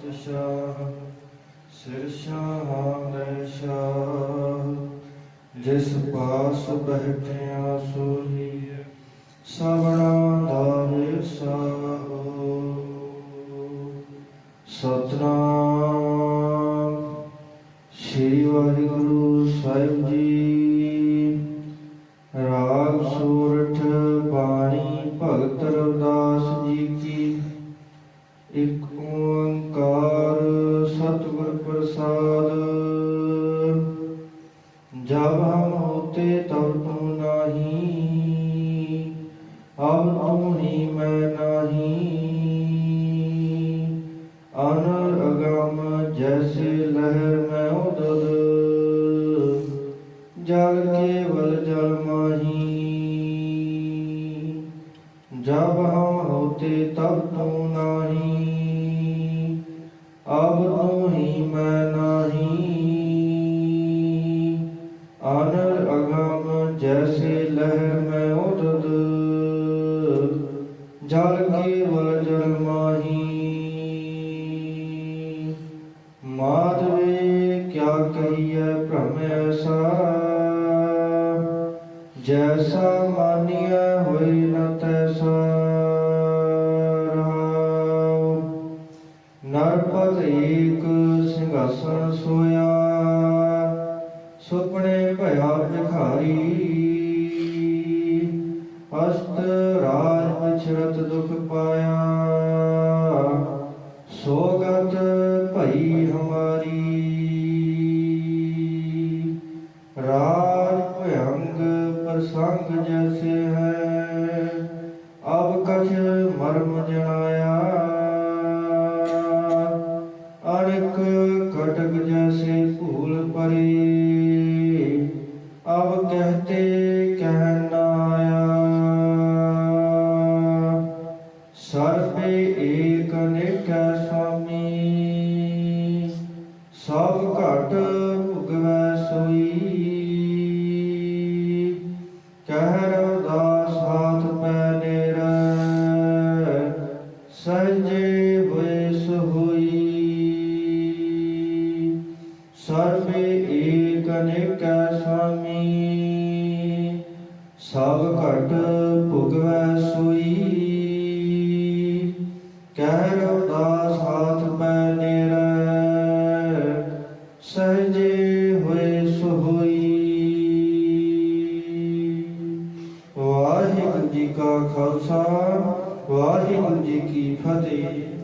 ਮਸਤ ਸ਼ਾਹ ਸਿਰ ਸ਼ਾਹ ਲੈ ਸ਼ਾਹ ਜਿਸ ਪਾਸ ਬਹਿਠਿਆ ਸੋਈ ਸਭਨਾ ਦਾ ਵਿਸਾਹੋ ਸਤਨਾਮ, ਸ੍ਰੀ ਵਾਹਿਗੁਰੂ ਸਾਹਿਬ ਇਕ ਓੰਕਾਰ ਸਤਿਗੁਰ ਪ੍ਰਸਾਦ। ਜਬ ਹਮ ਹੋਤੇ ਤਬ ਤੂੰ ਨਹੀਂ ਅਬ ਤੂੰ ਹੀ ਮੈਂ ਨਹੀਂ। ਅਨਰ ਜੈਸੇ ਲਹਿਰ ਮੈਂ ਉਦਦ, ਜਲ ਕੇਵਲ ਜਲ ਮਾਹੀ। ਜਬ ਹਮ ਹੋਤੇ ਤਬ ਤੂੰ ਨਾਹੀ। ਅਬ ਤੂੰ ਹੀ ਮੈਂ ਨਾਹੀ। ਅਨਰ ਅਗਮ ਜੈਸੇ ਲਹਿਰ ਮੈਂ ਉਦਦ। ਜਲ ਕੇ ਵਲ ਜਲ ਮਾਹੀ। ਮਾਦਵੇ ਕਿਆ ਕਹੀਐ ਭ੍ਰਮ ਐਸਾ ਜੈਸਾ ਮਾਨਿਆ ਨਰਪਤ ਏਕ ਸਿੰਘਾਸਨ ਸੋਇਆ, ਸੁਪਨੇ ਭਇਆ ਭਿਖਾਰੀ। ਅਸਤ ਰਾਜ ਵਿਛਰਤ ਦੁਖ ਪਾਇਆ, ਸੋਗਤ ਭਈ ਹਮਾਰੀ। ਰਾਜ ਭਯੰਗ ਪ੍ਰਸੰਗ ਜੈਸੇ ਹੈ, ਅਬ ਕਛ ਮਰਮ ਜਣਾ। ਜਾਣੀ ਸਭ ਘਟ ਭੁਗਵੈ ਸੋਈ। ਕਹਿ ਰਵਦਾਸ ਹਾਥ ਪੈ ਨੇਰ ਸਜੇ ਹੋਏ ਸੋਈ ਸਰਬੇ ਏਕ ਅਨੇਕ ਸਾਮੀ। ਸਭ ਘਟ ਭੁਗਵੈ ਸੋਈ। ਕਹਿ ਹੋਏ ਸੋਈ ਵਾਹਿਗੁਰੂ ਜੀ ਕਾ ਖਾਲਸਾ ਵਾਹਿਗੁਰੂ ਜੀ ਕੀ ਫਤਿਹ।